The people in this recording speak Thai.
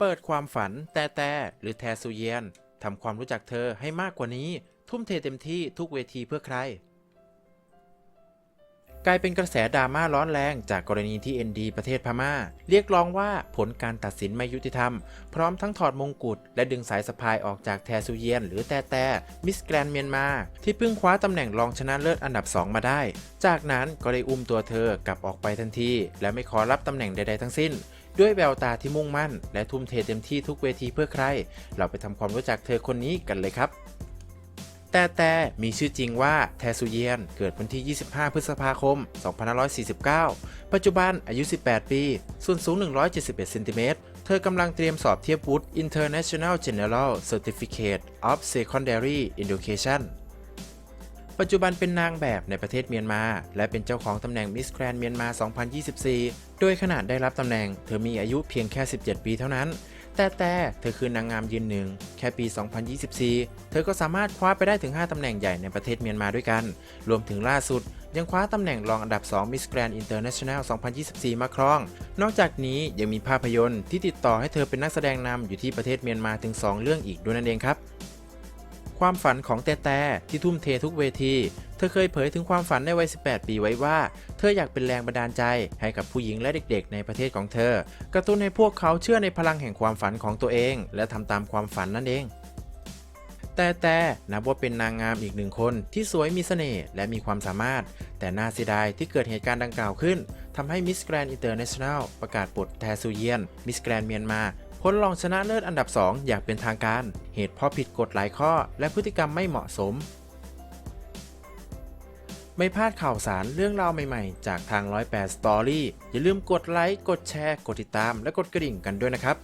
เปิดความฝันแต่แต่หรือแทซูเยนทำความรู้จักเธอให้มากกว่านี้ ทุ่มเทเต็มที่ทุกเวทีเพื่อใคร กลายเป็นกระแสดราม่าร้อนแรงจากกรณีที่ ND ประเทศพม่า เรียกร้องว่าผลการตัดสินไม่ยุติธรรม พร้อมทั้งถอดมงกุฎและดึงสายสะพายออกจากแทซูเยียนหรือแต่แต่มิสแกรนเมียนมา ที่เพิ่งคว้าตำแหน่งรองชนะเลิศอันดับ 2 มาได้ จากนั้นก็ได้อุ้มตัวเธอกลับออกไปทันที และไม่ขอรับตำแหน่งใดๆทั้งสิ้น ด้วยแววตาที่มุ่งมั่น และทุ่มเทเต็มที่ทุกเวทีเพื่อใคร เราไปทำความรู้จักเธอคนนี้กันเลยครับแต่แต่มีชื่อจริงว่าแทซูเยียน เกิดวันที่ 25 พฤษภาคม 2549 ปัจจุบันอายุ 18 ปี ส่วนสูง 171เซนติเมตร เธอกำลังเตรียมสอบเทียบวุฒิ International General Certificate of Secondary Education ปัจจุบันเป็นนางแบบในประเทศเมียนมา และเป็นเจ้าของตำแหน่งมิสแกรนเมียนมา 2024 โดยขนาดได้รับตำแหน่ง เธอมีอายุเพียงแค่ 17 ปีเท่านั้น แต่แต่เธอคือนางงามยืนหนึ่ง แค่ปี 2024 เธอก็สามารถคว้าไปได้ถึง 5ตำแหน่งใหญ่ในประเทศเมียนมาด้วยกัน รวมถึงล่าสุดยังคว้าตำแหน่งรองอันดับ 2 Miss Grand International 2024 มาครอง นอกจากนี้ยังมีภาพยนตร์ที่ติดต่อให้เธอเป็นนักแสดงนำอยู่ที่ประเทศเมียนมาถึง 2 เรื่องอีกด้วยนั่นเองครับ ความฝันของแต่แต่ที่ทุ่มเททุกเวที เธอเคยเผยถึงความฝันในวัย 18 ปีไว้ว่า เธออยากเป็นแรงบันดาลใจให้กับผู้หญิงและเด็กๆ ในประเทศของเธอ กระตุ้นให้พวกเขาเชื่อในพลังแห่งความฝันของตัวเอง และทำตามความฝันนั่นเองแต่แต่นับว่าเป็นนางงามอีกหนึ่งคนที่สวยมีเสน่ห์และมีความสามารถ แต่น่าเสียดายที่เกิดเหตุการณ์ดังกล่าวขึ้นทำให้มิสแกรน n ์อินเตอร์เนชั่นแนลประกาศปลดแทซูเยียนมิสแกรนเมียนมา พ้นรองชนะเลิศอันดับ 2 อย่างเป็นทางการ เหตุเพราะผิดกฎหลายข้อ และพฤติกรรมไม่เหมาะสม ไม่พลาดข่าวสารเรื่องราวใหม่ๆ จากทาง 108 Story อย่าลืมกดไลค์ กดแชร์ กดติดตาม และกดกระดิ่งกันด้วยนะครับ